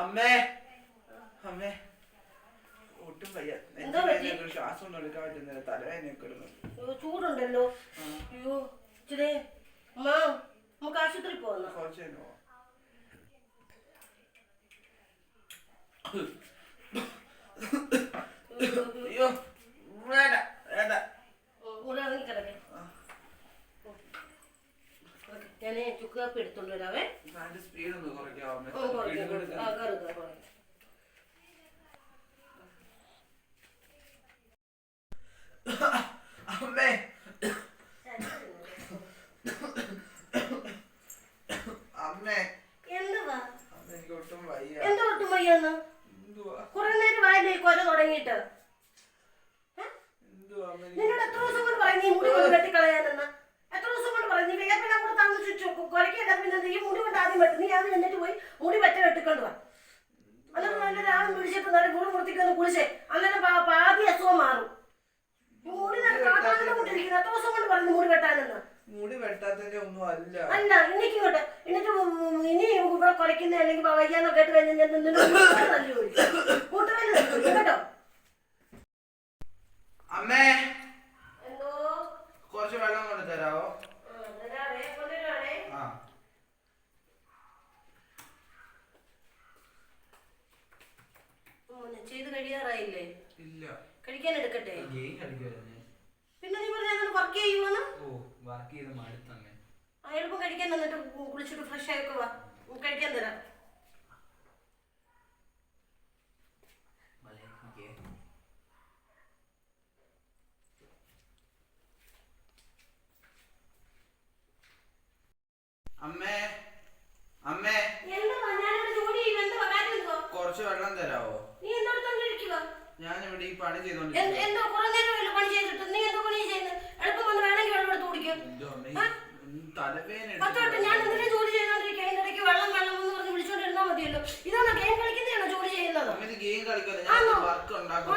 അമ്മേ. അമ്മേ. ഒട്ടും വയ്യ. എന്താ പറ്റി? ശ്വാസം ഒന്നും എടുക്കാൻ പറ്റുന്നില്ല. തലവേദനയൊക്കെ എടുക്കുന്നു അയ്യോ, ചൂടുണ്ടല്ലോ. അയ്യോ ഇച്ചിരി. അമ്മാ നമുക്ക് ആശുപത്രി പോകുന്നു കുറച്ച് തന്നെ ചുക്ക് കാപ്പി എടുത്തോണ്ട് വരാവേ. സ്പീഡ് ഒന്ന് കുറയ്ക്കാം. അമ്മേ. അമ്മേ. എനിക്ക് ഒട്ടും വയ്യ. എന്താ ഒട്ടും വയ്യാന്ന്? കുറെ നേരം വായിലേക്ക് കൊല തുടങ്ങിയിട്ട്? എന്തുവാ അമ്മ എനിക്ക് നിന്നോട് എത്ര ദിവസം കൊണ്ട് പറഞ്ഞു ഈ മുടി കൊണ്ട് വെട്ടിക്കളയാനെന്ന് എത്ര ദിവസം കൊണ്ട് പറഞ്ഞു വേപ്പിനെ കൂടെ താമസിച്ചു കുരയ്ക്കല്ല പിന്നെ ഈ മുടി കൊണ്ട് ആദ്യം വെട്ടും നീ ആദ്യം എന്നിട്ട് പോയി മുടി പറ്റ വെട്ടിക്കൊണ്ട് വാ. അല്ലാതെ നല്ല രാവിലെ പിടിച്ചിട്ട് നല്ല മുടി മുറിത്തിക്കൊന്ന് കുളിച്ചേ. അങ്ങനെ പാതി അസുഖം മാറും. ഇനിയും മുടി കാട്ടാതെ കൊണ്ടിരിക്കുന്നു. എത്ര ദിവസം കൊണ്ട് പറഞ്ഞു മുടി വെട്ടാനെന്ന്? മുടി വെട്ടാത്തതിന്റെ ഒന്നും അല്ല. ഇങ്ങോട്ട്. എന്നിട്ട് ഉം ഇനി ഇവിടെ കുറയ്ക്കുന്ന അല്ലെങ്കിൽ വയ്യാന്നൊക്കെ കഴിഞ്ഞാൽ ഞാൻ തല്ലി ഒഴിക്കും കൂട്ടുകാരി കേട്ടോ അമ്മേ എന്തോ കുറച്ച് വെള്ളം കൊണ്ട് തരാവോ ആ, തരാവേ, കൊണ്ടുവരുവാണേ. ആ മോനെ, ചെയ്ത് കഴിയാറായില്ലേ? ഇല്ല. കഴിക്കാൻ എടുക്കട്ടെ? ഗെയിം കളിക്കുവായിരുന്നു പിന്നെ നീ പറഞ്ഞ വർക്ക് ചെയ്യുമെന്ന് ഓ വർക്ക് ചെയ്ത് മടുത്തമ്മേ കഴിക്കാൻ തന്നിട്ട് കുളിച്ചിട്ട് ഫ്രഷ് ആയൊക്കെ വാ. കഴിക്കാൻ തരാം. അമ്മേ അമ്മേ. എന്താ ഞാനിവിടെ ജോലി ചെയ്യുന്നു? എന്താ കാര്യം എന്തുവാ? കുറച്ച് വെള്ളം തരാവോ? ഞാൻ ഇവിടെ ഈ പണി ചെയ്തോണ്ടിരിക്കുന്നു. എന്തോ കുറെ പണി ചെയ്തിട്ട്? നീ എന്തോ പണി ചെയ്യുന്നത് എളുപ്പം വന്ന് വേണമെങ്കിൽ വെള്ളം എടുത്ത് കുടിക്കും. തലവേദന ഞാൻ എന്തിനാ ജോലി ചെയ്തോണ്ടിരിക്കുക അതിന്റെ ഇടയ്ക്ക് വെള്ളം വെള്ളം എന്ന് പറഞ്ഞ് വിളിച്ചോണ്ടിരുന്നാ മതിയല്ലോ. ഇതാണോ ഗെയിം കളിക്കുന്നതാണോ ജോലി ചെയ്യുന്നത്? ഗെയിം കളിക്കല്ല ഞാൻ വർക്ക് ഉണ്ടാക്കും.